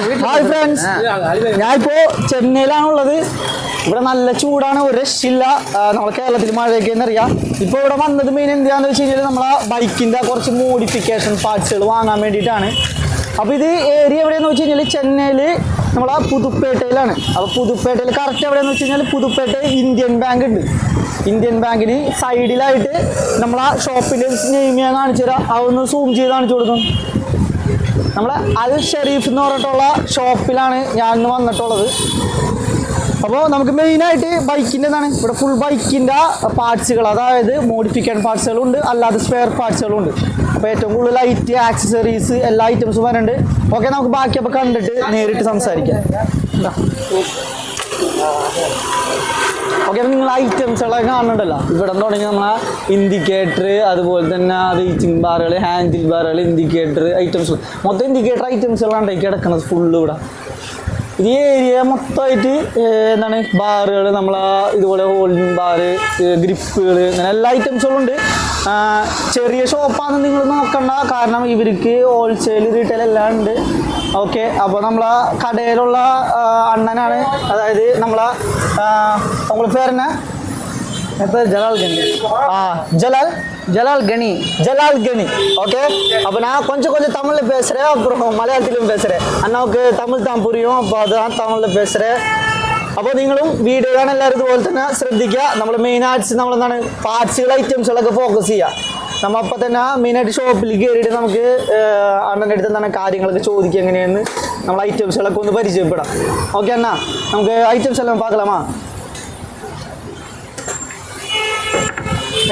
Hi friends ഞാനിപ്പോ ചെന്നൈയിലാണുള്ളത്. ഇവിടെ നല്ല ചൂടാണ് ഒരു രക്ഷയില്ല. ആ, നമ്മളെ കേരളത്തിൽ മഴയൊക്കെ എന്നറിയാം. ഇപ്പൊ ഇവിടെ വന്നത് മെയിൻ എന്താന്ന് വെച്ച് കഴിഞ്ഞാൽ നമ്മളെ ബൈക്കിന്റെ കുറച്ച് മോഡിഫിക്കേഷൻ പാർട്സുകൾ വാങ്ങാൻ വേണ്ടിയിട്ടാണ്. അപ്പോൾ ഇത് ഏരിയ എവിടെയെന്ന് വെച്ച് കഴിഞ്ഞാൽ ചെന്നൈയിൽ നമ്മളെ പുതുപ്പേട്ടയിലാണ്. അപ്പോൾ പുതുപ്പേട്ടയിൽ കറക്റ്റ് എവിടെയെന്ന് വെച്ച് കഴിഞ്ഞാൽ പുതുപ്പേട്ട ഇന്ത്യൻ ബാങ്ക് ഉണ്ട്. ഇന്ത്യൻ ബാങ്കിന് സൈഡിലായിട്ട് നമ്മളാ ഷോപ്പിന്റെ നെയ്മിയാ ഞാൻ കാണിച്ചു തരാം അതൊന്ന് സൂം ചെയ്ത് കാണിച്ചു കൊടുക്കും. നമ്മളെ അൽ ഷെരീഫ് എന്ന് പറഞ്ഞിട്ടുള്ള ഷോപ്പിലാണ് ഞാൻ ഇന്ന് വന്നിട്ടുള്ളത്. അപ്പോൾ നമുക്ക് മെയിനായിട്ട് ബൈക്കിന്റെ എന്താണ് ഇവിടെ ഫുൾ ബൈക്കിന്റെ പാർട്സുകൾ അതായത് മോഡിഫിക്കേഷൻ പാർട്സുകളും ഉണ്ട് അല്ലാതെ സ്പെയർ പാർട്സുകളും ഉണ്ട് അപ്പോൾ ഏറ്റവും കൂടുതൽ ലൈറ്റ് ആക്സസറീസ് എല്ലാ ഐറ്റംസും വരുന്നുണ്ട് ഓക്കെ നമുക്ക് ബാക്കി അപ്പോൾ കണ്ടിട്ട് നേരിട്ട് സംസാരിക്കാം. ഓക്കെ നിങ്ങൾ ഐറ്റംസുകളൊക്കെ കാണുന്നുണ്ടല്ലോ. ഇവിടെ തുടങ്ങി നമ്മളെ ഇൻഡിക്കേറ്റർ അതുപോലെ തന്നെ റീച്ചിങ് ബാറുകൾ ഹാൻഡിൽ ബാറുകൾ ഇൻഡിക്കേറ്റർ ഐറ്റംസ് മൊത്തം ഇൻഡിക്കേറ്റർ ഐറ്റംസുകളാണ് ഉണ്ടാക്കി കിടക്കുന്നത് ഫുള്ള് ഇവിടെ. ഈ ഏരിയ മൊത്തമായിട്ട് എന്താണ് ബാറുകൾ നമ്മളെ ഇതുപോലെ ഹോൾഡിംഗ് ബാറ് ഗ്രിപ്പുകൾ അങ്ങനെ എല്ലാ ഐറ്റംസുകളും ഉണ്ട്. ചെറിയ ഷോപ്പാണെന്ന് നിങ്ങൾ നോക്കണ്ട. കാരണം ഇവർക്ക് ഹോൾസെയിൽ റീറ്റെയിൽ എല്ലാം ഉണ്ട്. ഓക്കെ അപ്പോൾ നമ്മളെ കടയിലുള്ള അണ്ണനാണ് അതായത് നമ്മളെ ഉള്ള പേരെന്നാ என் பேர் ஜலால் கனி ஆ ஜலால் ஜலால் கனி ஜலால் கனி ஓகே அப்போ நான் கொஞ்சம் கொஞ்சம் தமிழில் பேசுகிறேன் அப்புறம் மலையாளத்திலையும் பேசுகிறேன் அண்ணாவுக்கு தமிழ் தான் புரியும் அப்போ அதுதான் தமிழில் അപ്പോൾ നിങ്ങളും വീഡിയോ കാണാൻ എല്ലാവരും ഇതുപോലെ തന്നെ ശ്രദ്ധിക്കുക നമ്മൾ മെയിൻ ആർട്സ് നമ്മൾ എന്താണ് പാർട്സുകൾ ഐറ്റംസുകളൊക്കെ ഫോക്കസ് ചെയ്യുക നമ്മൾ അപ്പോൾ തന്നെ മെയിനായിട്ട് ഷോപ്പിൽ കയറിയിട്ട് നമുക്ക് ഏഹ്, അണ്ണൻ്റെ അടുത്ത് എന്താണ് കാര്യങ്ങളൊക്കെ ചോദിക്കുക എങ്ങനെയെന്ന് നമ്മൾ ഐറ്റംസുകളൊക്കെ ഒന്ന് പരിചയപ്പെടാം ഓക്കെ അണ്ണാ നമുക്ക് ഐറ്റംസ് എല്ലാം பார்க்கலாமா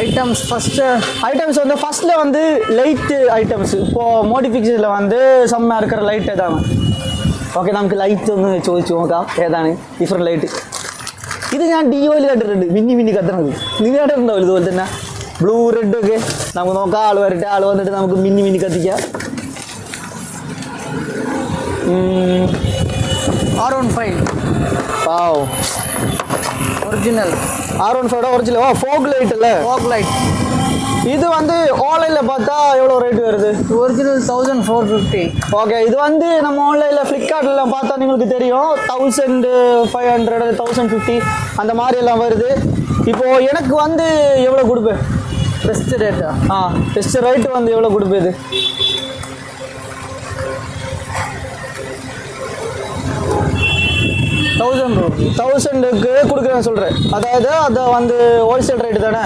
ஐட்டம்ஸ் ஃபஸ்ட்டு ஐட்டம்ஸ் வந்து ஃபர்ஸ்ட்ல வந்து லைட் ஐட்டம்ஸ் இப்போ മോഡിഫിക്കേഷനിൽ வந்து സെമ്മ இருக்கிற ലൈറ്റ് ഏതാണ് ഓക്കെ നമുക്ക് ലൈറ്റ് ഒന്ന് ചോദിച്ചു നോക്കാം ഏതാണ് ഡിഫറെൻറ്റ് ലൈറ്റ് ഇത് ഞാൻ ഡി ഒയിൽ കണ്ടിട്ടുണ്ട് മിന്നി മിന്നി കത്തണത് നിങ്ങൾ കണ്ടിട്ടുണ്ടാവില്ല ഇതുപോലെ തന്നെ ബ്ലൂ റെഡ് ഒക്കെ നമുക്ക് നോക്കാം ആൾ വരട്ടെ ആൾ വന്നിട്ട് നമുക്ക് മിന്നി മിന്നി കത്തിക്കാം ഉം, ஆர் ஒன் ஃபைவ் പാവം original R one five original ഓ ഫോഗ് ലൈറ്റ് അല്ലേ ஃபாக் லைட் இது வந்து ஆன்லைனில் பார்த்தா எவ்வளோ ரேட் வருது original thousand four fifty okay இது வந்து நம்ம ஆன்லைனில் ஃப்ளிப்கார்ட்டில் பார்த்தா உங்களுக்கு தெரியும் thousand five hundred thousand fifty அந்த மாதிரி எல்லாம் வருது இப்போது எனக்கு வந்து எவ்வளோ கொடுப்பேன் பெஸ்ட் ரேட்டா ஆ பெஸ்ட் ரேட்டு வந்து எவ்வளோ கொடுப்பது? தௌசண்ட் ருபி தௌசண்டுக்கு கொடுக்குறேன் சொல்கிறேன் அதாவது அதை வந்து ஹோல்சேல் ரேட்டு தானே?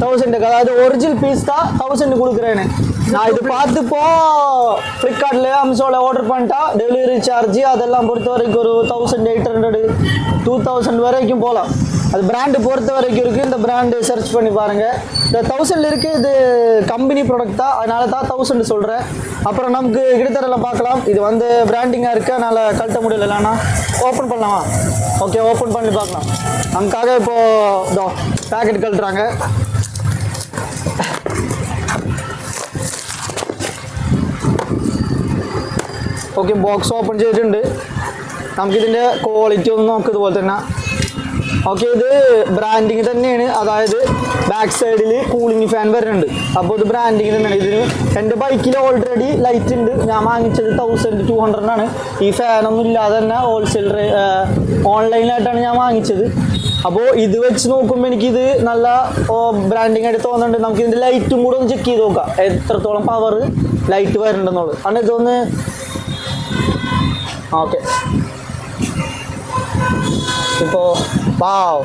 தௌசண்டுக்கு அதாவது ஒரிஜினல் பீஸ் தான் தௌசண்ட் கொடுக்குறேன்னு. நான் இது பார்த்துப்போ ஃப்ளிப்கார்ட்டில் அம்சோவில் ஆர்டர் பண்ணிட்டா டெலிவரி சார்ஜ் அதெல்லாம் பொறுத்த வரைக்கும் ஒரு thousand eight hundred two thousand வரைக்கும் போகலாம் அது பிராண்டு பொறுத்த வரைக்கும் இருக்குது இந்த பிராண்டு சர்ச் பண்ணி பாருங்கள் இந்த தௌசண்ட் இருக்குது இது கம்பெனி ப்ராடக்ட் தான் அதனால தான் தௌசண்ட் சொல்கிறேன் அப்புறம் நமக்கு கிட்டத்தரெல்லாம் பார்க்கலாம் இது வந்து பிராண்டிங்காக இருக்குது அதனால் கழட்ட முடியல இல்லைன்னா ஓப்பன் பண்ணலாமா ஓகே ஓப்பன் பண்ணி பார்க்கலாம் நமக்காக இப்போது இதோ பேக்கெட் கழட்டுறாங்க ഓക്കെ ബോക്സ് ഓപ്പൺ ചെയ്തിട്ടുണ്ട് നമുക്കിതിൻ്റെ ക്വാളിറ്റി ഒന്ന് നോക്കുക ഇതുപോലെ തന്നെ ഓക്കെ ഇത് ബ്രാൻഡിങ് തന്നെയാണ്. അതായത് ബാക്ക് സൈഡിൽ കൂളിംഗ് ഫാൻ വരുന്നുണ്ട്. അപ്പോൾ ഇത് ബ്രാൻഡിങ് തന്നെയാണ്. ഇതിന് എന്റെ ബൈക്കിൽ ഓൾറെഡി ലൈറ്റ് ഉണ്ട്. ഞാൻ വാങ്ങിച്ചത് തൗസൻഡ് ടു ഹൺഡ്രഡാണ് ഈ ഫാനൊന്നും ഇല്ലാതെ തന്നെ ഹോൾസെയിൽ ഓൺലൈനായിട്ടാണ് ഞാൻ വാങ്ങിച്ചത്. അപ്പോൾ ഇത് വെച്ച് നോക്കുമ്പോൾ എനിക്കിത് നല്ല ബ്രാൻഡിങ് ആയിട്ട് തോന്നുന്നുണ്ട്. നമുക്ക് ഇതിന്റെ ലൈറ്റും കൂടെ ഒന്ന് ചെക്ക് ചെയ്ത് നോക്കാം. എത്രത്തോളം പവർ ലൈറ്റ് വരുന്നുണ്ടെന്നുള്ളത്. കാരണം ഇതൊന്ന് ஓகே இப்போ வாவ்.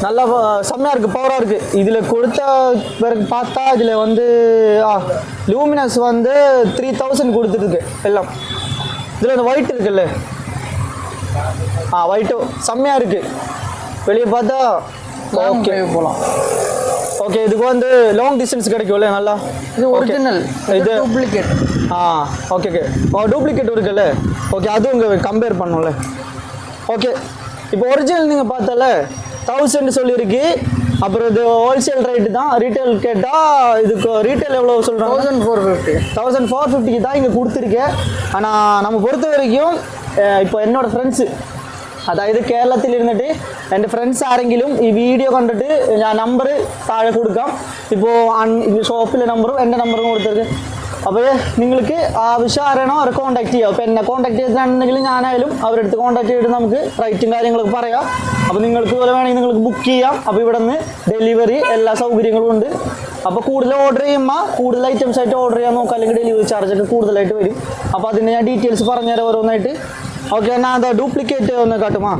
நல்லா ப- செம்மையா இருக்கு பவராக இருக்கு. இதில் கொடுத்த பிறகு பார்த்தா இதில் வந்து ஆ லூமினஸ் வந்து த்ரீ தௌசண்ட் கொடுத்துருக்கு எல்லாம். இதில் இந்த ஒயிட் இருக்குல்ல? ஆ ஒயிட்டும் செம்மையாக இருக்கு. வெளியே பார்த்தா ஓகே போகலாம் ஓகே இதுக்கு வந்து லாங் டிஸ்டன்ஸ் கிடைக்கும்ல நல்லா? இது. ஒரிஜினல் இது டூப்ளிகேட் ஆ ஓகே ஓகே டூப்ளிகேட் இருக்குல்ல? ஓகே அதுவும் இங்கே கம்பேர் பண்ணும்ல. ஓகே இப்போ ஒரிஜினல் நீங்கள் பார்த்தால தௌசண்ட் சொல்லியிருக்கு அப்புறம் இது ஹோல்சேல் ரேட்டு தான் ரீட்டைல் கேட்டால் இதுக்கு ரீட்டைல் எவ்வளோ சொல்கிறாங்க thousand four fifty thousand four ஃபிஃப்டிக்கு தான் இங்கே கொடுத்துருக்கேன் ஆனால் நம்ம பொறுத்த வரைக்கும் அஹ், இப்போ என்னோட ഫ്രണ്ട്സ് അതായത് കേരളത്തിൽ ഇരുന്നിട്ട് എൻ്റെ ഫ്രണ്ട്സ് ആരെങ്കിലും ഈ വീഡിയോ കണ്ടിട്ട് ഞാൻ നമ്പർ താഴെ കൊടുക്കാം ഇപ്പോൾ ഷോപ്പിലെ നമ്പറും എൻ്റെ നമ്പറും കൊടുത്തിട്ട് അപ്പോൾ നിങ്ങൾക്ക് ആവശ്യം ആരാണോ അവരെ കോൺടാക്ട് ചെയ്യാം. അപ്പോൾ എന്നെ കോൺടാക്ട് ചെയ്തിട്ടുണ്ടെങ്കിൽ ഞാനായാലും അവരുടെ അടുത്ത് കോൺടാക്ട് ചെയ്തിട്ട് നമുക്ക് റേറ്റും കാര്യങ്ങളൊക്കെ പറയാം. അപ്പോൾ നിങ്ങൾക്ക് പോലെ വേണമെങ്കിൽ നിങ്ങൾക്ക് ബുക്ക് ചെയ്യാം. അപ്പോൾ ഇവിടെ നിന്ന് ഡെലിവറി എല്ലാ സൗകര്യങ്ങളും ഉണ്ട്. അപ്പോൾ കൂടുതൽ ഓർഡർ ചെയ്യുമ്പോൾ കൂടുതൽ ഐറ്റംസ് ആയിട്ട് ഓർഡർ ചെയ്യാൻ നോക്കാം. അല്ലെങ്കിൽ ഡെലിവറി ചാർജ് ഒക്കെ കൂടുതലായിട്ട് വരും. അപ്പോൾ അതിന്റെ ഞാൻ ഡീറ്റെയിൽസ് പറഞ്ഞുതരാം ഓരോന്നായിട്ട്. ഓക്കെ ഞാൻ അതാ ഡ്യൂപ്ലിക്കേറ്റ് ഒന്ന് കാട്ടുമാ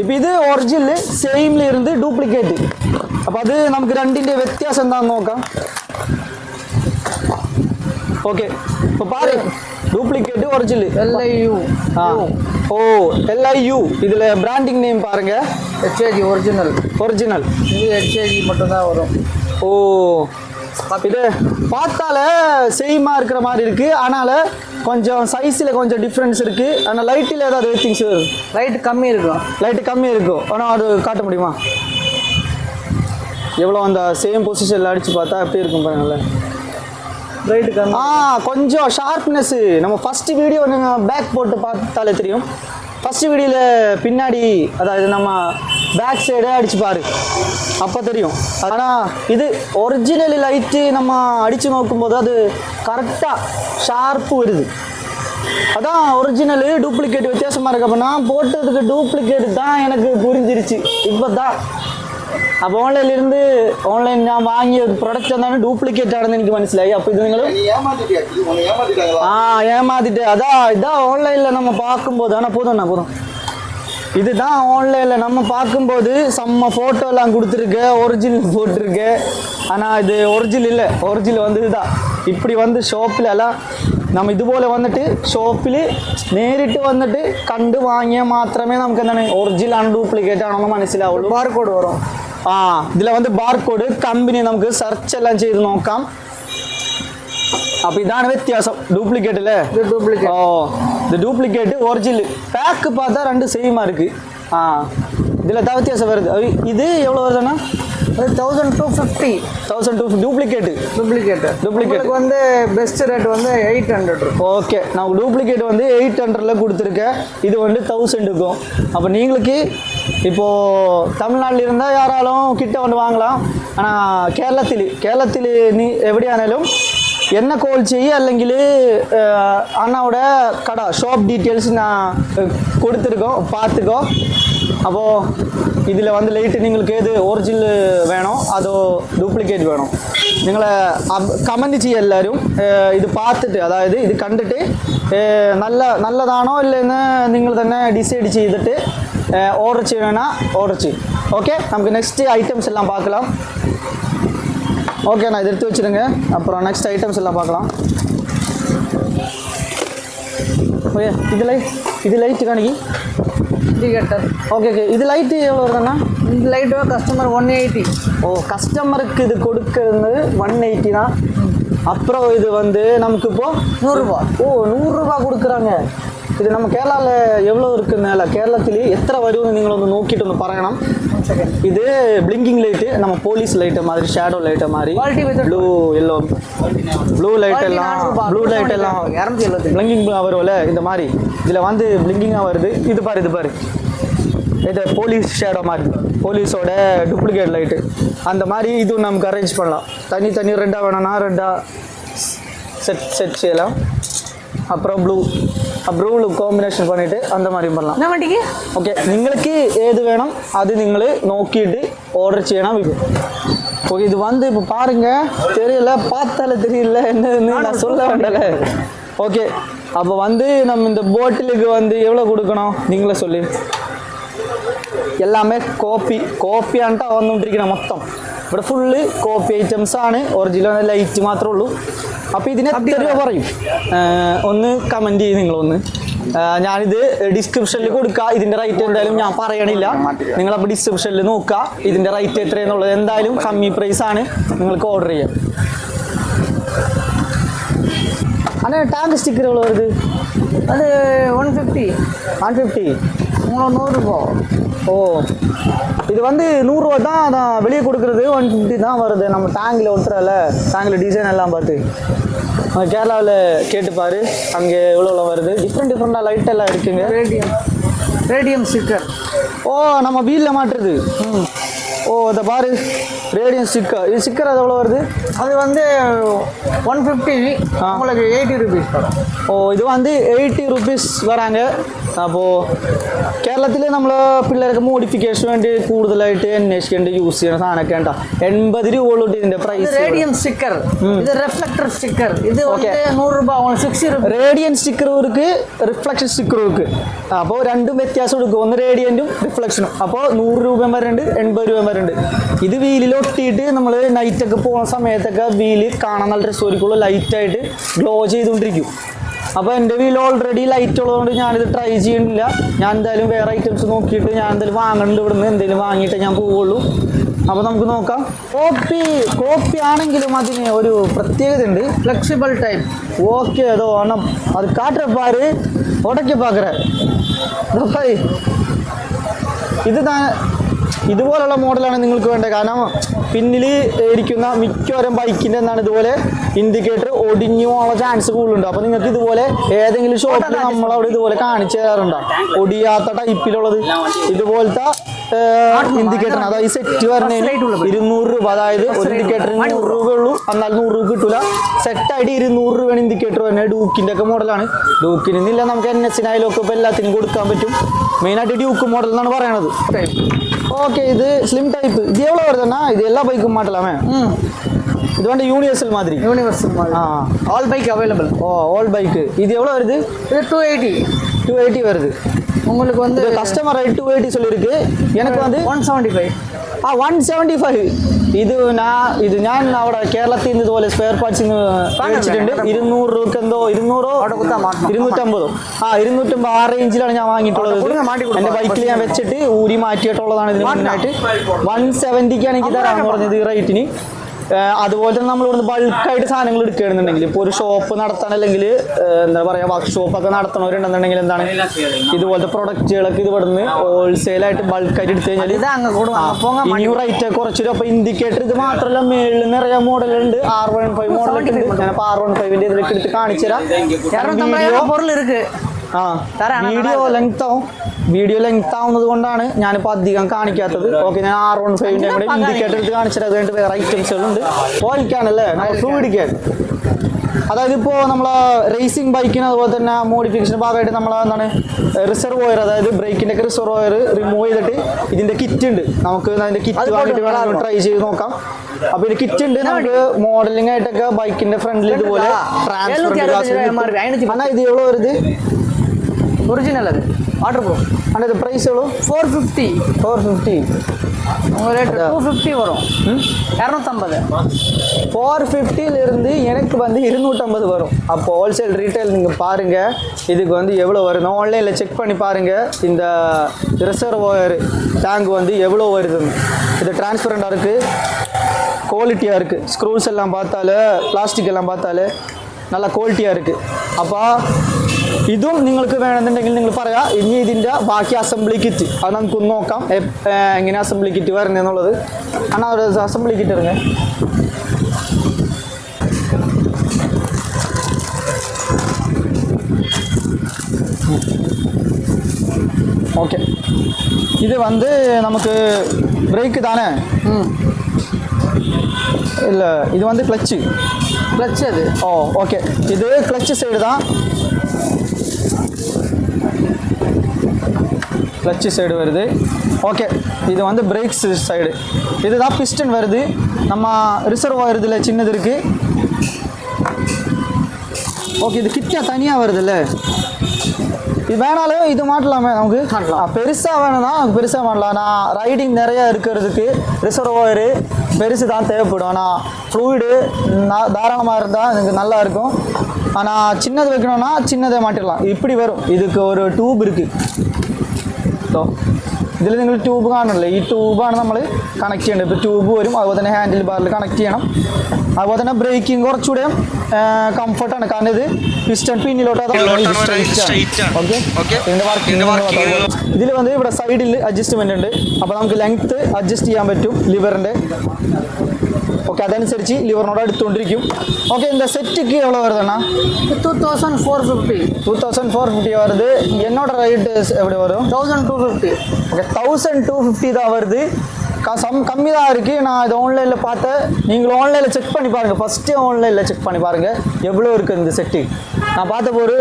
ഇപ്പം ഇത് ഒറിജിനൽ സെയിമിൽ ഇരുന്ന് ഡ്യൂപ്ലിക്കേറ്റ് അപ്പോൾ അത് നമുക്ക് രണ്ടിന്റെ വ്യത്യാസം എന്താണെന്ന് നോക്കാം. ஓகே இப்போ பாரு. டூப்ளிகேட் ஒரிஜினல் எல்ஐயு ஆ. ஓ எல்ஐயு இதில் பிராண்டிங் நேம் பாருங்க. ஹெச்ஏஜி ஒரிஜினல் ஒரிஜினல் இது ஹெச்ஏஜி மட்டும்தான் வரும். ஓ. இது பார்த்தால சேமா இருக்கிற மாதிரி இருக்கு. ஆனால கொஞ்சம் சைஸில் கொஞ்சம் டிஃப்ரென்ஸ் இருக்கு. ஆனால் லைட்டில் ஏதாவது திங்ஸ் ரைட் கம்மி இருக்கும். லைட்டு கம்மி இருக்கும். ஆனால் அது காட்ட முடியுமா? எவ்வளோ அந்த சேம் பொசிஷனில் அடித்து பார்த்தா எப்படி இருக்கும் பாருங்களேன். ஆ கொஞ்சம் ஷார்ப்னஸ் நம்ம ஃபர்ஸ்ட் வீடியோ நீங்கள் பேக் போட்டு பார்த்தாலே தெரியும். ஃபர்ஸ்ட் வீடியோவில் பின்னாடி அதாவது நம்ம பேக் சைடே அடிச்சு பாரு. அப்போ தெரியும். ஆனால் இது ஒரிஜினல் லைட்டு நம்ம அடித்து நோக்கும்போது அது கரெக்டாக ஷார்ப்பு வருது. அதான் ஒரிஜினல் டூப்ளிகேட் வித்தியாசமாக இருக்கு. அப்போ நான் போட்டதுக்கு டூப்ளிகேட் தான் எனக்கு புரிஞ்சிருச்சு. இப்போ தான் അപ്പോൾ ഓൺലൈനിലിരുന്ന് ഓൺലൈൻ ഞാൻ വാങ്ങിയ പ്രൊഡക്റ്റ് എന്താണ് ഡ്യൂപ്ലിക്കേറ്റ് ആണെന്ന് എനിക്ക് മനസ്സിലായി അപ്പോൾ ഇത് നിങ്ങൾ நீ ஏமாத்திட்டியா இது உன்னை ஏமாத்திட்டாங்களா ஆ ஏமாத்திட்டு அதான் இதான் ஆன்லைனில் நம்ம பார்க்கும்போது ஆனால் போதும்ண்ணா போதும் இதுதான் ஆன்லைனில் நம்ம பார்க்கும்போது செம்ம ஃபோட்டோ எல்லாம் கொடுத்துருக்கு ஒரிஜினல் போட்டிருக்கு ஆனால் இது ஒரிஜினல் இல்லை ஒரிஜினல் வந்து இதுதான் இப்படி வந்து ഷോപ്പിൽ എല്ലാം നമ്മൾ ഇതുപോലെ വന്നിട്ട് ഷോപ്പിൽ നേരിട്ട് വന്നിട്ട് കണ്ട് വാങ്ങിയാൽ മാത്രമേ നമുക്ക് എന്താണ് ഒറിജിനൽ ആണ് ഡ്യൂപ്ലിക്കേറ്റ് ആണെന്ന് മനസ്സിലാവുള്ളൂ பார்கோடு வரும் ആ ഇതിൽ വന്ന് ബാർകോഡ് കമ്പനി നമുക്ക് സെർച്ച് എല്ലാം ചെയ്ത് നോക്കാം അപ്പൊ ഇതാണ് വ്യത്യാസം ഡ്യൂപ്ലിക്കേറ്റ് അല്ലേ இது டூப்ளிகேட் ஓ இந்த டூப்ளிகேட் ஒரிஜினல் பேக்கு பார்த்தா ரெண்டு சேமா இருக்கு ஆ இதில் தான் வித்தியாசம் வருது அது இது எவ்வளோ வருதுண்ணா அது thousand two fifty thousand two duplicate duplicate Duplicate. உங்களுக்கு வந்து பெஸ்ட் ரேட் வந்து எயிட் ஹண்ட்ரட் இருக்கும் ஓகே நான் டூப்ளிகேட் வந்து எயிட் ஹண்ட்ரடில் கொடுத்துருக்கேன் இது வந்து தௌசண்டுக்கும் அப்போ நீங்களுக்கு இப்போது தமிழ்நாட்டில் இருந்தால் யாராலும் கிட்ட வந்து வாங்கலாம் ஆனால் കേരളത്തിൽ കേരളത്തിൽ നീ എവിടെയാണേലും എന്നെ കോൾ ചെയ്യുക അല്ലെങ്കിൽ അണ്ണാവിടെ കട ഷോപ്പ് ഡീറ്റെയിൽസ് ഞാൻ കൊടുത്തിരിക്കോ பார்த்துக்கோ அப்போது இதில் வந்து லைட்டு நீங்களுக்கு எது ஒரிஜினல் வேணும் அதோ டூப்ளிகேட் வேணும் നിങ്ങളെ കമൻറ്റ് ചെയ്യുക എല്ലാവരും ഇത് പാത്തിട്ട് അതായത് ഇത് കണ്ടിട്ട് നല്ല നല്ലതാണോ ഇല്ലെന്ന് നിങ്ങൾ തന്നെ ഡിസൈഡ് ചെയ്തിട്ട് ஓடுச்சு வேணும்னா ஓடுச்சு ஓகே நமக்கு நெக்ஸ்ட் ஐட்டம்ஸ் எல்லாம் பார்க்கலாம். ஓகே நான் இது எடுத்து வச்சுருங்க. அப்புறம் நெக்ஸ்ட் ஐட்டம்ஸ் எல்லாம் பார்க்கலாம். Oh, ஓகே இது லைட் இது லைட்டு காணிக்கு இண்டிகேட்டர் ஓகே ஓகே இது லைட்டு எவ்வளோ வருதுண்ணா இந்த light customer one eighty oh கஸ்டமருக்கு இது கொடுக்கறது ஒன் எயிட்டி தான். அப்புறம் இது வந்து நமக்கு இப்போது நூறுரூபா ஓ நூறுரூபா கொடுக்குறாங்க. இது நம்ம கேரளாவில் எவ்வளோ இருக்குதுனால கேரளத்திலேயே எத்தனை வரும்னு நீங்கள் வந்து நோக்கிட்டு வந்து பாருங்கண்ணா இது பிளிங்கிங் லைட்டு நம்ம போலீஸ் லைட்டை மாதிரி ஷேடோ லைட்டு மாதிரி. ப்ளூ எல்லோ ப்ளூ லைட் எல்லாம் ப்ளூ லைட் எல்லாம். பிளிங்கிங் வரும்ல இந்த மாதிரி. இதில் வந்து பிளிங்கிங்காக வருது. இது பாரு இது பாரு. இது போலீஸ் ஷேடோ மாதிரி. போலீஸோட டூப்ளிகேட் லைட்டு அந்த மாதிரி இதுவும் நமக்கு அரேஞ்ச் பண்ணலாம். தனி தனி ரெட்டாக வேணும்னா ரெட்டாக செட் செட் செய்யலாம். அப்புறம் ப்ளூ ப்ளூவில் காம்பினேஷன் பண்ணிவிட்டு அந்த மாதிரி பண்ணலாம் என்ன வண்டிக்கு ഓക്കെ നിങ്ങൾക്ക് ഏത് വേണം അത് നിങ്ങൾ നോക്കിയിട്ട് ഓർഡർ ചെയ്യണം ஓகே இது வந்து இப்போ பாருங்க தெரியல பார்த்தாலே தெரியல என்னன்னு நான் சொல்ல வேண்டல ஓகே அப்போ வந்து நம்ம இந்த போட்டிலுக்கு வந்து எவ்வளோ கொடுக்கணும் நீங்களே சொல்லி എല്ലാമേ കോപ്പി കോപ്പിയാണ്ടാ വന്നുകൊണ്ടിരിക്കണം മൊത്തം ഇവിടെ ഫുള്ള് കോപ്പി ഐറ്റംസ് ആണ്. ഒറിജിനൽ ലൈറ്റ് മാത്രമേ ഉള്ളൂ. അപ്പോൾ ഇതിന് എത്ര പറയും? ഒന്ന് കമന്റ് ചെയ്യും നിങ്ങളൊന്ന്. ഞാനിത് ഡിസ്ക്രിപ്ഷനിൽ കൊടുക്കുക ഇതിന്റെ റേറ്റ് എന്തായാലും ഞാൻ പറയണില്ല. നിങ്ങൾ അപ്പോൾ ഡിസ്ക്രിപ്ഷനിൽ നോക്കുക ഇതിന്റെ റേറ്റ് എത്രയെന്നുള്ളത് എന്തായാലും കമ്മി പ്രൈസ് ആണ്. നിങ്ങൾക്ക് ഓർഡർ ചെയ്യാം. അല്ലേ ടാങ്ക് സ്റ്റിക്കർ വരുത് അത് വൺ ഫിഫ്റ്റി വൺ ഫിഫ്റ്റി മൂന്നൂറ് രൂപ ഓ. இது வந்து நூறுரூவா தான் அதான் வெளியே கொடுக்குறது. ஒன் ஃபிஃப்டி தான் வருது. நம்ம டேங்கில் ஒட்டுறல டேங்கில் டிசைன் எல்லாம் பார்த்து கேரளாவில் கேட்டுப்பார் அங்கே எவ்வளோ வருது. டிஃப்ரெண்ட் டிஃப்ரெண்டாக லைட் எல்லாம் இருக்குங்க. ரேடியம் ரேடியம் ஸ்டிக்கர் ஓ நம்ம வீலில் மாட்டுறது ஓ அதை பாரு. ரேடியம் ஸ்டிக்கர் இது ஸ்டிக்கர் அது எவ்வளோ வருது? அது வந்து ஒன் ஃபிஃப்டி உங்களுக்கு எயிட்டி ருபீஸ் வரும். ஓ இது வந்து எயிட்டி ருபீஸ் வராங்க. அப்போது കേരളത്തിൽ നമ്മൾ പിള്ളേർക്ക് മോഡിഫിക്കേഷൻ വേണ്ടി കൂടുതലായിട്ട് അന്വേഷിക്കേണ്ട യൂസ് ചെയ്യുന്ന സാധനമൊക്കെ ഉണ്ടോ? എൺപത് രൂപ ഉള്ളൂ ഇതിന്റെ പ്രൈസ് റേഡിയം സ്റ്റിക്കർ ഇത് റിഫ്ലക്ടർ സ്റ്റിക്കർ ഇത് നൂറ് രൂപ സിക്സ്റ്റി രൂപ. റേഡിയൻ സ്റ്റിക്കർ ഒരുക്ക് റിഫ്ലക്ഷൻ സ്റ്റിക്കർ ഒരുക്ക് അപ്പോൾ രണ്ടും വ്യത്യാസം എടുക്കും. ഒന്ന് റേഡിയന്റും റിഫ്ലക്ഷനും അപ്പോൾ നൂറ് രൂപ വരെ ഉണ്ട് എൺപത് രൂപ വരെ ഉണ്ട് ഇത് വീലിൽ ഒട്ടിയിട്ട് നമ്മൾ നൈറ്റൊക്കെ പോകുന്ന സമയത്തൊക്കെ വീൽ കാണാൻ നല്ല രസമായിരിക്കുള്ളൂ ലൈറ്റായിട്ട് ഗ്ലോ ചെയ്തുകൊണ്ടിരിക്കും. അപ്പൊ എന്റെ വീൽ ഓൾറെഡി ലൈറ്റ് ഉള്ളതുകൊണ്ട് ഞാനിത് ട്രൈ ചെയ്യുന്നില്ല. ഞാൻ എന്തായാലും വേറെ ഐറ്റംസ് നോക്കിയിട്ട് ഞാൻ എന്തായാലും വാങ്ങണ്ട് ഇവിടുന്ന്. എന്തെങ്കിലും വാങ്ങിയിട്ട് ഞാൻ പോവുള്ളൂ. അപ്പൊ നമുക്ക് നോക്കാം. കോപ്പി കോപ്പി ആണെങ്കിലും അതിന് ഒരു പ്രത്യേകത ഉണ്ട്. ഫ്ലെക്സിബിൾ ടൈം ഓക്കെ ഏതോ ഓണം. അത് കാട്ടപ്പാര് ഉടക്കി പാക്കറ. ഇത് താൻ ഇതുപോലുള്ള മോഡലാണ് നിങ്ങൾക്ക് വേണ്ടത്. കാരണം പിന്നിൽ ഇരിക്കുന്ന മിക്കവാറും ബൈക്കിന്റെ എന്താണ് ഇതുപോലെ ഇൻഡിക്കേറ്റർ ഒടിഞ്ഞു ചാൻസ് കൂടുതലുണ്ട്. അപ്പോൾ നിങ്ങൾക്ക് ഇതുപോലെ ഏതെങ്കിലും ഷോപ്പിൽ നമ്മളവിടെ ഇതുപോലെ കാണിച്ചു തരാറുണ്ടോ? ഒടിയാത്ത ടൈപ്പിലുള്ളത് ഇതുപോലത്തെ ഇൻഡിക്കേറ്റർ അതായത് സെറ്റ് പറഞ്ഞതിന് ഇരുന്നൂറ് രൂപ. അതായത് ഒരു ഇൻഡിക്കേറ്ററിന് നൂറ് രൂപ ഉള്ളൂ. എന്നാൽ നൂറ് രൂപ കിട്ടൂല. സെറ്റായിട്ട് ഇരുന്നൂറ് രൂപയാണ് ഇൻഡിക്കേറ്റർ വരുന്നത്. ഡൂക്കിന്റെ ഒക്കെ മോഡലാണ് ഡൂക്കിന് ഇല്ല നമുക്ക് എൻ എസിനായാലും ഒക്കെ ഇപ്പോൾ എല്ലാത്തിനും കൊടുക്കാൻ പറ്റും. മെയിനായിട്ട് ഡ്യൂക്ക് മോഡൽ എന്നാണ് പറയണത് ഓക്കെ ഇത് സ്ലിം ടൈപ്പ് ഇത് എവിടെ വരുന്ന ഇത് എല്ലാ ബൈക്കും മാറ്റലാമേ இது வந்து யூனிவர்சல் மாதிரி. யூனிவர்சல் மாதிரி. ஆ. All bike available oh all bike இது எவ்வளோ வருது? இது டூ எயிட்டி டூ எயிட்டி வருது. உங்களுக்கு வந்து கஸ்டமர் டூ எயிட்டி சொல்லியிருக்கு எனக்கு வந்து ஒன் செவன்ட்டி ஃபைவ் ആ വൺ സെവന്റി ഫൈവ് ഇത് നാ ഇത് ഞാൻ അവിടെ കേരളത്തിൽ നിന്ന് ഇതുപോലെ സ്പെയർ പാർട്സ് മേടിച്ചിട്ടുണ്ട്. ഇരുന്നൂറ് രൂപക്ക് എന്തോ ഇരുന്നൂറോ. ഇരുന്നൂറ്റമ്പതോ? ആ ഇരുന്നൂറ്റമ്പത് ആ റേഞ്ചിലാണ് ഞാൻ വാങ്ങിയിട്ടുള്ളത്. എന്റെ ബൈക്കിൽ ഞാൻ വെച്ചിട്ട് ഊരി മാറ്റിയിട്ടുള്ളതാണ് ഇതിന് മുന്നായിട്ട്. വൺ സെവന്റിക്കാണ് എനിക്ക് തരാമെന്ന് പറഞ്ഞത് ഈ റേറ്റിന് അതുപോലെ തന്നെ നമ്മൾ ഇവിടുന്ന് ബൾക്കായിട്ട് സാധനങ്ങൾ എടുക്കുകയാണെന്നുണ്ടെങ്കിൽ ഇപ്പോൾ ഒരു ഷോപ്പ് നടത്തണം അല്ലെങ്കിൽ എന്താ പറയുക വർക്ക്ഷോപ്പ് ഒക്കെ നടത്തണവരുണ്ടെന്നുണ്ടെങ്കിൽ എന്താണ് ഇതുപോലത്തെ പ്രൊഡക്റ്റുകളൊക്കെ ഇത് ഇവിടുന്ന് ഹോൾസെയിലായിട്ട് ബൾക്കായിട്ട് എടുത്തു കഴിഞ്ഞാൽ ഇനി റേറ്റ് കുറച്ചൊരു അപ്പോൾ ഇൻഡിക്കേറ്റർ ഇത് മാത്രമല്ല മേളിൽ നിറയെ മോഡലുണ്ട്. ആർ വൺ ഫൈവ് മോഡലൊക്കെ ഉണ്ട്. ഞാൻ അപ്പോൾ ആർ വൺ ഫൈവിന്റെ ഇതിലേക്ക് എടുത്ത് കാണിച്ചു തരാം ആ വീഡിയോ ലെങ്ത് വീഡിയോ ലെങ്ത് ആവുന്നത് കൊണ്ടാണ് ഞാനിപ്പോ അധികം കാണിക്കാത്തത്. ഓക്കെ ഞാൻ ആറ് വൺ ഫൈവിന്റെ ഇൻഡിക്കേറ്റർ എടുത്ത് കാണിച്ചത് അത് കഴിഞ്ഞിട്ട് വേറെ ഐറ്റംസുകളുണ്ട് പോയിക്കാണല്ലേ നമുക്ക് പിടിക്കാൻ അതായത് ഇപ്പോൾ നമ്മൾ റേസിംഗ് ബൈക്കിന് അതുപോലെ തന്നെ മോഡിഫിക്കേഷന്റെ ഭാഗമായിട്ട് നമ്മൾ എന്താണ് റിസർവ് ഓയർ അതായത് ബ്രേക്കിന്റെ ഒക്കെ റിസർവ് ഓയർ റിമൂവ് ചെയ്തിട്ട് ഇതിന്റെ കിറ്റ് ഉണ്ട്. നമുക്ക് അതിന്റെ കിറ്റ് വാങ്ങിയിട്ട് ട്രൈ ചെയ്ത് നോക്കാം. അപ്പൊ ഇതിന്റെ കിറ്റ് ഉണ്ട്. നമുക്ക് മോഡലിംഗ് ആയിട്ടൊക്കെ ബൈക്കിന്റെ ഫ്രണ്ടിൽ ഇതുപോലെ ട്രാൻസ്ഫർ ഇത്? ஒரிஜினல் அது. வாட்டர் ப்ரூஃப் அண்ட் இது ப்ரைஸ் எவ்வளோ? ஃபோர் ஃபிஃப்டி ஃபோர் ஃபிஃப்டி உங்கள் ரேட் டூ ஃபிஃப்டி வரும். இரநூத்தம்பது. ஃபோர் ஃபிஃப்டியிலிருந்து எனக்கு வந்து இருநூற்றம்பது வரும். அப்போ ஹோல்சேல் ரீட்டைல் நீங்கள் பாருங்கள் இதுக்கு வந்து எவ்வளோ வருது? ஆன்லைனில் செக் பண்ணி பாருங்கள் இந்த ரிசர்வோயர் டேங்க் வந்து எவ்வளோ வருதுன்னு இது டிரான்ஸ்பரண்டாக இருக்குது குவாலிட்டியாக இருக்குது ஸ்க்ரூஸ் எல்லாம் பார்த்தாலே பிளாஸ்டிக் எல்லாம் பார்த்தாலே நல்லா குவாலிட்டியாக இருக்குது அப்போ ഇതും നിങ്ങൾക്ക് വേണമെന്നുണ്ടെങ്കിൽ നിങ്ങൾ പറയാം ഇനി ഇതിൻ്റെ ബാക്കി അസംബ്ലി കിറ്റ് അത് നമുക്കൊന്ന് നോക്കാം എപ്- ഏ, എങ്ങനെ അസംബ്ലി കിറ്റ് വരുന്നതെന്നുള്ളത് എന്നാൽ ഒരു അസംബ്ലി കിറ്റ് ഇറങ്ങേ ஓகே இது வந்து நமக்கு பிரேக்கு தானே ம் இல்லை இது வந்து கிளச்சு கிளச் அது ஓ ஓகே இது கிளச்சு சைடு தான் கிளச்சு சைடு வருது. ஓகே இது வந்து பிரேக்ஸ் சைடு இதுதான் பிஸ்டன் வருது. நம்ம ரிசர்வாயர் இதில் சின்னது இருக்குது ஓகே இது கிட்னா தனியாக வருதுல்ல? இது வேணாலும் இது மாட்டலாமே நமக்கு. காட்டலாம் பெருசாக வேணும்னா நமக்கு பெருசாக மாட்டலாம். நான் ரைடிங் நிறையா இருக்கிறதுக்கு ரிசர்வாயரு பெருசு தான் தேவைப்படும் ஆனால் ஃப்ளூய்டு தாராளமாக இருந்தால் எனக்கு நல்லா இருக்கும். ஆனால் சின்னது வைக்கணும்னா சின்னதை மாட்டிடலாம். இப்படி வரும். இதுக்கு ஒரு டியூப் இருக்குது കേട്ടോ. ഇതിൽ നിങ്ങൾ ട്യൂബ് കാണണല്ലേ ഈ ട്യൂബാണ് നമ്മൾ കണക്ട് ചെയ്യേണ്ടത്. ഇപ്പോൾ ട്യൂബ് വരും. അതുപോലെ തന്നെ ഹാൻഡിൽ ബാറിൽ കണക്ട് ചെയ്യണം. അതുപോലെ തന്നെ ബ്രേക്കിംഗ് കുറച്ചുകൂടെ കംഫർട്ടാണ് കാരണം ഇത് പിസ്റ്റൺ പിന്നിലോട്ട് ഓക്കെ ഇതിന്റെ വർക്കിംഗ് ഇതിൽ വന്ന്. ഇവിടെ സൈഡിൽ അഡ്ജസ്റ്റ്മെന്റ് ഉണ്ട്. അപ്പോൾ നമുക്ക് ലെങ്ത് അഡ്ജസ്റ്റ് ചെയ്യാൻ പറ്റും. ലിവറിന്റെ ഓക്കെ അതനുസരിച്ച് ലിവറിനോട് അടുത്തുകൊണ്ടിരിക്കും ഓക്കെ இந்த செட்டுக்கு எவ்வளோ வருதுண்ணா two thousand four fifty two thousand four fifty வருது என்னோட ரேட்டு எப்படி வரும் thousand two fifty okay thousand two fifty தான் வருது சம் கம்மி தான் இருக்குது நான் இது ஆன்லைனில் பார்த்தேன் நீங்கள் ஆன்லைனில் செக் பண்ணி பாருங்கள் ஃபஸ்ட்டே ஆன்லைனில் செக் பண்ணி பாருங்கள் எவ்வளோ இருக்குது இந்த செட்டு நான் பார்த்தப்போ ஒரு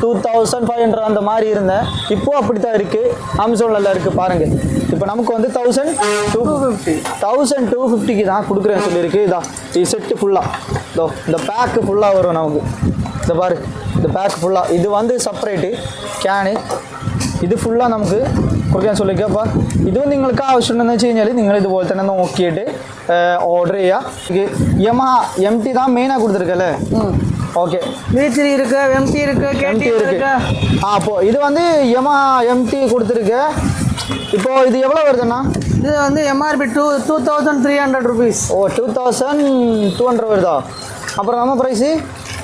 டூ தௌசண்ட் ஃபைவ் ஹண்ட்ரட் அந்த மாதிரி இருந்தேன் இப்போது அப்படி தான் இருக்குது அமேசானில் இருக்குது பாருங்கள் இப்போ நமக்கு வந்து thousand two fifty thousand two ஃபிஃப்டிக்கு தான் கொடுக்குறேன் சொல்லியிருக்கு. இதான் இது செட்டு ஃபுல்லாக இதோ இந்த பேக்கு ஃபுல்லாக வரும் நமக்கு. இந்த பாரு இந்த பேக் ஃபுல்லாக இது வந்து செப்பரேட்டு கேனு இது ஃபுல்லாக நமக்கு കൊടുക്കാൻ சொல்லிക്ക് അപ്പോൾ ഇത് നിങ്ങൾക്ക് ആവശ്യമുണ്ടെന്ന് വെച്ച് കഴിഞ്ഞാൽ നിങ്ങൾ ഇതുപോലെ തന്നെ നോക്കിയിട്ട് ഓർഡർ ചെയ്യുക യമഹ എം ടി தான் மெயினாக கொடுத்துருக்கല്ലേ ஓகே வீச்சரி இருக்கு? எம்டி இருக்கு? எம்டி இருக்கு. ஆ அப்போ இது வந்து யமா எம்டி கொடுத்துருக்கு. இப்போ இது எவ்வளோ வருதுண்ணா? இது வந்து MRP two two thousand three hundred rupees oh two thousand two hundred வருதா? அப்புறம் நம்ம price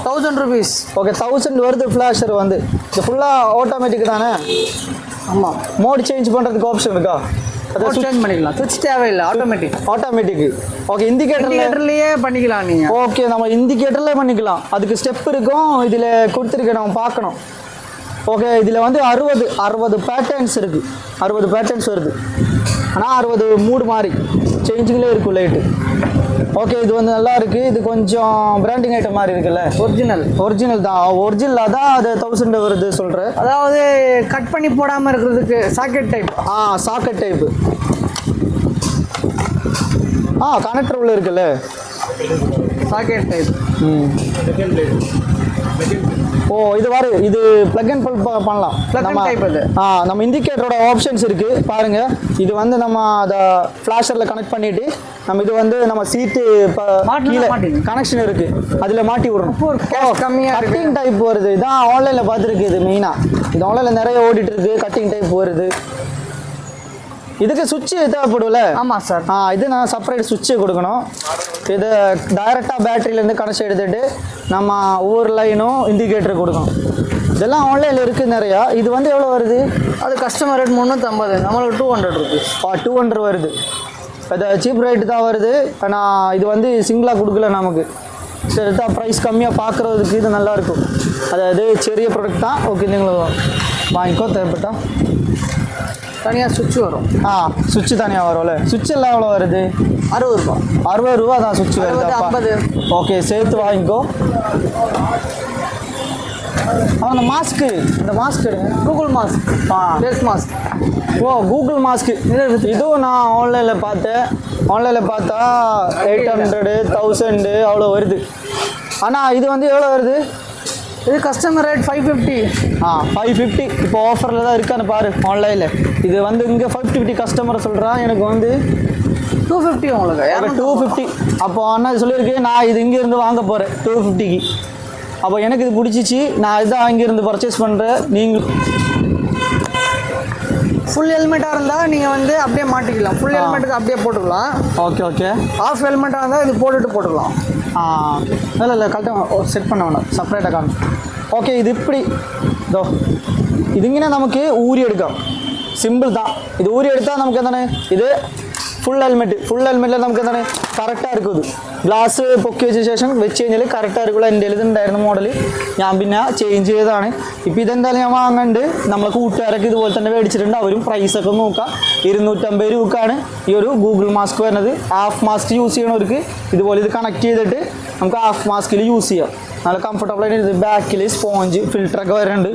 thousand rupees okay thousand வருது ஃப்ளாஷர் வந்து. இது ஃபுல்லாக ஆட்டோமேட்டிக் தானே? ஆமாம் மோட் சேஞ்ச் பண்ணுறதுக்கு ஆப்ஷன் இருக்கா? அது சேஞ்ச் பண்ணிக்கலாம். சுவிட்ச் தேவையில்லை. ஆட்டோமேட்டிக் ஆட்டோமேட்டிக் ஓகே இண்டிகேட்டரில் இண்டிகேட்டர்லயே பண்ணிக்கலாம் நீங்க. ஓகே நம்ம இண்டிகேட்டர்லேயே பண்ணிக்கலாம். அதுக்கு ஸ்டெப் இருக்கும். இதில் கொடுத்துருக்க நம்ம பார்க்கணும். ஓகே இதில் வந்து அறுபது அறுபது பேட்டர்ன்ஸ் இருக்குது அறுபது பேட்டர்ன்ஸ் வருது. ஆனால் அறுபது மூடு மாதிரி சேஞ்சிங்லேயே இருக்கும் லைட்டு ஓகே இது வந்து நல்லா இருக்குது இது கொஞ்சம் பிராண்டிங் ஐட்டம் மாதிரி இருக்குல்ல? ஒரிஜினல் ஒரிஜினல் தான். ஒரிஜினல் தான் அது தௌசண்ட் வருது சொல்கிறேன் அதாவது கட் பண்ணி போடாம இருக்கிறதுக்கு சாக்கெட் டைப் ஆ சாக்கெட் டைப்பு ஆ கனெக்டர் உள்ள இருக்குல்ல? சாக்கெட் டைப் ம். ஓ இது வரு இது பிளக் அண்ட் பல் பண்ணலாம். நம்ம. ஆ நம்ம இண்டிகேட்டரோட ஆப்ஷன்ஸ் இருக்கு பாருங்க. இது வந்து நம்ம அதை ஃப்ளாஷரில் கனெக்ட் பண்ணிட்டு நம்ம இது வந்து நம்ம சீட்டு கீழே. கனெக்ஷன் இருக்கு. அதில் மாட்டி விடணும். அப்போ ஒரு cash கம்மியா இருக்கு. கட்டிங் டைப் வருது. இதான் ஆன்லைனில் பார்த்துருக்கு இது மெயினாக இது ஆன்லைனில் நிறைய ஓடிட்டு இருக்கு. கட்டிங் டைப் வருது. இதுக்கு சுவிட்ச் தேவைப்படும்ல ஆமா சார் ஆ இது நான் செப்பரேட் சுவிட்சு கொடுக்கணும். இது டைரெக்டாக பேட்டரியிலேருந்து கனெக்ஷன் எடுத்துட்டு நம்ம ஒவ்வொரு லைனும் இண்டிகேட்டர் கொடுக்கணும். இதெல்லாம் ஆன்லைனில் இருக்குது நிறையா. இது வந்து எவ்வளோ வருது? அது கஸ்டமர் ரேட் முந்நூற்றம்பது நம்மளுக்கு two hundred rupees two hundred வருது. அது சீப் ரேட்டு தான் வருது. ஆனால் இது வந்து சிங்கிளாக கொடுக்கல நமக்கு. சரி தான் ப்ரைஸ் கம்மியாக பார்க்குறதுக்கு இது நல்லாயிருக்கும் அதாவது பெரிய ப்ராடக்ட் தான். ஓகே நீங்களும் வாங்கிக்கோ தேவைப்பட்டா. தனியாக சுவிட்ச் வரும். ஆ சுவிட்சு தனியாக வரும்ல? சுவிட்ச் எல்லாம் எவ்வளோ வருது? அறுபது ரூபா. அறுபது ரூபா தான் சுவிட்ச் வருது ஐம்பது. ஓகே சேர்த்து வாங்கிக்கோ. அந்த மாஸ்க்கு இந்த மாஸ்க் கூகுள் மாஸ்க் ஆ. ஃபேஸ் மாஸ்க் ஓ கூகுள் மாஸ்க்கு இதுவும் நான் ஆன்லைனில் பார்த்தேன். ஆன்லைனில் பார்த்தா எயிட் ஹண்ட்ரடு தௌசண்டு அவ்வளோ வருது. ஆனால் இது வந்து எவ்வளோ வருது? இது கஸ்டமர் ரேட் ஃபைவ் ஃபிஃப்டி ஆ ஃபைவ் ஃபிஃப்டி இப்போ ஆஃபரில் தான் இருக்கான்னு பாரு ஆன்லைனில் இது வந்து இங்கே ஃபைவ் ஃபிஃப்டி கஸ்டமர் சொல்கிறான் எனக்கு வந்து டூ ஃபிஃப்டி உங்களுக்கு. டூ ஃபிஃப்டி அப்போ அண்ணா சொல்லியிருக்கு நான் இது இங்கேருந்து வாங்க போகிறேன் டூ ஃபிஃப்டிக்கு அப்போ எனக்கு இது பிடிச்சிச்சு நான் இதான் இங்கேருந்து பர்ச்சேஸ் பண்ணுறேன் நீங்கள் ஃபுல் ஹெல்மெட்டாக இருந்தால் நீங்கள் வந்து அப்படியே மாட்டிக்கலாம். ஃபுல் ஹெல்மெட்டுக்கு அப்படியே போட்டுக்கலாம். ஓகே ஓகே ஆஃப் ஹெல்மெட்டாக இருந்தால் இது போட்டுட்டு போட்டுக்கலாம். இல்லை இல்லை கரெக்டாக செட் பண்ண வேண்டாம் സെപ്പറേറ്റ് കാണും ഓക്കെ ഇത് ഇപ്പിടി ഇതോ ഇതിങ്ങനെ നമുക്ക് ഊരിയെടുക്കാം സിമ്പിൾ താ ഇത് ഊരിയെടുത്താൽ നമുക്ക് എന്താണ് ഇത് ഫുൾ ഹെൽമെറ്റ് ഫുൾ ഹെൽമെറ്റിൽ നമുക്ക് എന്താണ്? കറക്റ്റ് ആയിരിക്കും ഇത്. ഗ്ലാസ് പൊക്കി വെച്ച ശേഷം വെച്ച് കഴിഞ്ഞാൽ കറക്റ്റ് ആയിരിക്കുള്ള. എന്റെ ഇത് ഉണ്ടായിരുന്ന മോഡൽ ഞാൻ പിന്നെ ചേഞ്ച് ചെയ്തതാണ്. ഇപ്പോൾ ഇതെന്തായാലും ഞാൻ വാങ്ങണ്ട്. നമ്മളെ കൂട്ടുകാരൊക്കെ ഇതുപോലെ തന്നെ മേടിച്ചിട്ടുണ്ട്. അവരും പ്രൈസൊക്കെ നോക്കാം. ഇരുന്നൂറ്റമ്പത് രൂപക്കാണ് ഈ ഒരു ഗൂഗിൾ മാസ്ക് വരുന്നത്. ഹാഫ് മാസ്ക് യൂസ് ചെയ്യണവർക്ക് ഇതുപോലെ ഇത് കണക്ട് ചെയ്തിട്ട് നമുക്ക് ഹാഫ് മാസ്കിൽ യൂസ് ചെയ്യാം. നല്ല കംഫർട്ടബിൾ ആയിട്ട് ബാക്കിൽ സ്പോഞ്ച് ഫിൽറ്ററൊക്കെ വരുന്നുണ്ട്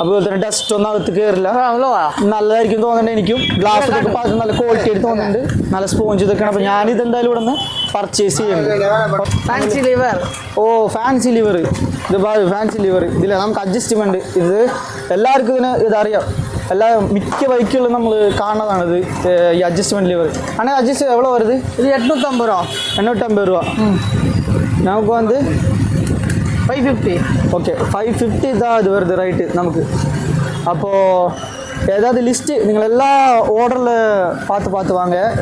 അതുപോലെ തന്നെ ഡസ്റ്റ് ഒന്നും അകത്ത് കയറില്ല നല്ലതായിരിക്കും തോന്നുന്നുണ്ട് എനിക്കും. ഗ്ലാസ് ഒക്കെ നല്ല ക്വാളിറ്റി ആയിട്ട് തോന്നുന്നുണ്ട്. നല്ല സ്പോഞ്ച് ഇതൊക്കെയാണ്. അപ്പൊ ഞാൻ ഇതെന്തായാലും ഇവിടെ നിന്ന് പർച്ചേസ് ഓ ഫാൻസി ലിവർ ഇത് ഫാൻസി ലിവർ ഇതില്ല നമുക്ക് അഡ്ജസ്റ്റ്മെന്റ് ഇത് എല്ലാവർക്കും ഇതിന് ഇതറിയാം. എല്ലാ മിക്ക ബൈക്കുകളും നമ്മൾ കാണുന്നതാണിത് ഈ അഡ്ജസ്റ്റ്മെന്റ് ലിവർ ആണെങ്കിൽ അഡ്ജസ്റ്റ് എവിടെ വരുന്നത്? ഇത് എണ്ണൂറ്റമ്പത് രൂപ. എണ്ണൂറ്റമ്പത് രൂപ. നമുക്ക് വന്ന് five fifty okay five fifty தான் இது வருது ரைட்டு நமக்கு அப்போது ஏதாவது லிஸ்ட்டு நீங்கள் எல்லா ஓர்டரில் பார்த்து பார்த்து வாங்க.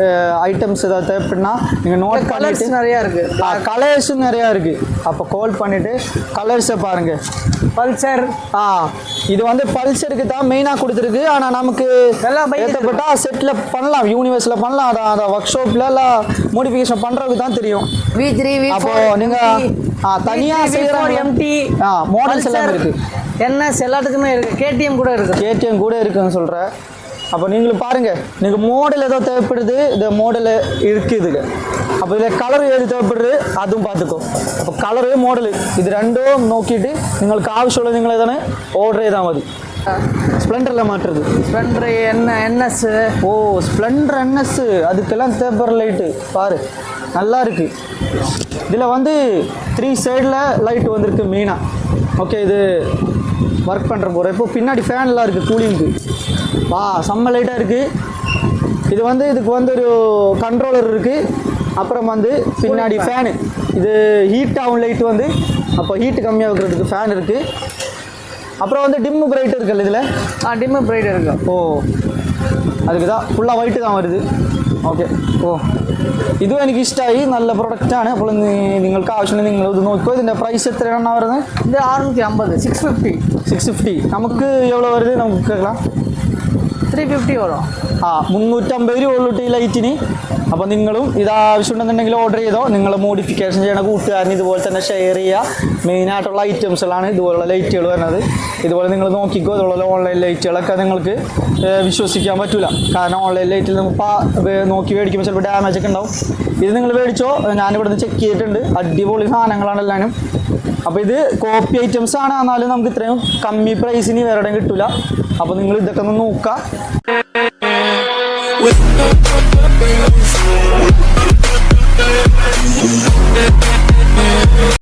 ஐட்டம்ஸ் ஏதாவது தேவைப்படுனா நீங்கள் நோட் கலர்ஸ் நிறையா இருக்குது கலர்ஸும் நிறையா இருக்குது அப்போ கால் பண்ணிவிட்டு கலர்ஸை பாருங்கள் பல்சர் ஆ இது வந்து பல்சருக்கு தான் மெயினாக கொடுத்துருக்கு. ஆனால் நமக்கு எல்லா bike ஏற்றப்பட்டா செட்டில் பண்ணலாம். யூனிவர்ஸில் பண்ணலாம். அதை அதை ஒர்க் ஷாப்பில் எல்லாம் மோடிஃபிகேஷன் பண்ணுறதுக்கு தான் தெரியும். வி த்ரீ வி அப்போ நீங்க, ஆ, தனியா செய்யறவங்க- எம்டி ஆ, models எல்லாம் இருக்கு. என்எஸ் எல்லாத்துக்குமே இருக்கு. கேடிஎம் கூட இருக்கு. கேடிஎம் கூட இருக்குன்னு சொல்கிறேன் அப்போ நீங்களும் பாருங்க நீங்கள் மாடல் ஏதோ தேவைப்படுது இந்த மாடல் இருக்குது இதில் அப்போ இதில் கலர் ஏது தேவைப்படுது அதுவும் பார்த்துக்கோ அப்போ கலரு மாடலு இது ரெண்டும் നോക്കിയിട്ട് നിങ്ങൾക്ക് ആവശ്യമുള്ളത് നിങ്ങൾ ഏതാണ് ഓർഡർ ചെയ്താൽ മതി ஸ்ப்ளெண்டரில் மாட்டுறது ஸ்ப்ளெண்டர் என்ன என்எஸ் ஓ ஸ்ப்ளெண்டர் என்எஸ் அதுக்கெல்லாம் தேவைப்படுற லைட்டு பாரு நல்லா இருக்கு இதில் வந்து த்ரீ சைடில் லைட் வந்திருக்கு மெயினாக ஓகே இது ஒர்க் பண்ணுற போகிறோம் இப்போ பின்னாடி ஃபேன்லாம் இருக்குது கூலிங்க்கு வா செம்ம லைட்டாக இருக்குது இது வந்து இதுக்கு வந்து ஒரு கண்ட்ரோலர் இருக்குது அப்புறம் வந்து பின்னாடி ஃபேனு இது ஹீட் ஆகும் லைட் வந்து. அப்போ ஹீட்டு கம்மியாக இருக்கிறதுக்கு ஃபேன் இருக்குது அப்புறம் வந்து டிம்மு பிரைட் இருக்குல்ல இதில்? ஆ டிம்மு பிரைட் இருக்கு. ஓ அதுக்கு தான் ஃபுல்லாக ஒயிட்டு தான் வருது. ഓക്കെ. ഓ. ഇതും എനിക്ക് ഇഷ്ടമായി നല്ല പ്രൊഡക്റ്റാണ്. അപ്പോൾ നിങ്ങൾക്ക് ആവശ്യമുണ്ടെങ്കിൽ നിങ്ങൾ ഇത് നോക്കിക്കോ ഇതിന്റെ പ്രൈസ് എത്രയാണ് വരുന്നത്? ഇത് അറുന്നൂറ്റി അമ്പത് സിക്സ് ഫിഫ്റ്റി സിക്സ് ഫിഫ്റ്റി നമുക്ക് എവ്വളോ വരുന്നത്? നമുക്ക് കേൾക്കാം. ത്രീ ഫിഫ്റ്റി വരും ആ മുന്നൂറ്റമ്പത് രൂപ ഉള്ളൂ ഈ ലൈറ്റിന്. അപ്പോൾ നിങ്ങളും ഇത് ആവശ്യമുണ്ടെന്നുണ്ടെങ്കിൽ ഓർഡർ ചെയ്തോ. നിങ്ങൾ മോഡിഫിക്കേഷൻ ചെയ്യണ കൂട്ടുകാരന് ഇതുപോലെ തന്നെ ഷെയർ ചെയ്യുക. മെയിനായിട്ടുള്ള ഐറ്റംസുകളാണ് ഇതുപോലുള്ള ലൈറ്റുകൾ വരുന്നത്. ഇതുപോലെ നിങ്ങൾ നോക്കിക്കോ. ഇതുപോലുള്ള ഓൺലൈൻ ലൈറ്റുകളൊക്കെ നിങ്ങൾക്ക് വിശ്വസിക്കാൻ പറ്റില്ല കാരണം ഓൺലൈൻ ലൈറ്റിൽ നമുക്ക് നോക്കി മേടിക്കുമ്പോൾ ചിലപ്പോൾ ഡാമേജ് ഒക്കെ ഉണ്ടാവും. ഇത് നിങ്ങൾ മേടിച്ചോ? ഞാനിവിടെ നിന്ന് ചെക്ക് ചെയ്തിട്ടുണ്ട്. അടിപൊളി സാധനങ്ങളാണ് എല്ലാവരും അപ്പോൾ ഇത് കോപ്പി ഐറ്റംസ് ആണ്. എന്നാലും നമുക്ക് ഇത്രയും കമ്മി പ്രൈസിന് വേറെ കിട്ടില്ല അപ്പോൾ നിങ്ങൾ ഇതൊക്കെ ഒന്ന് നോക്കുക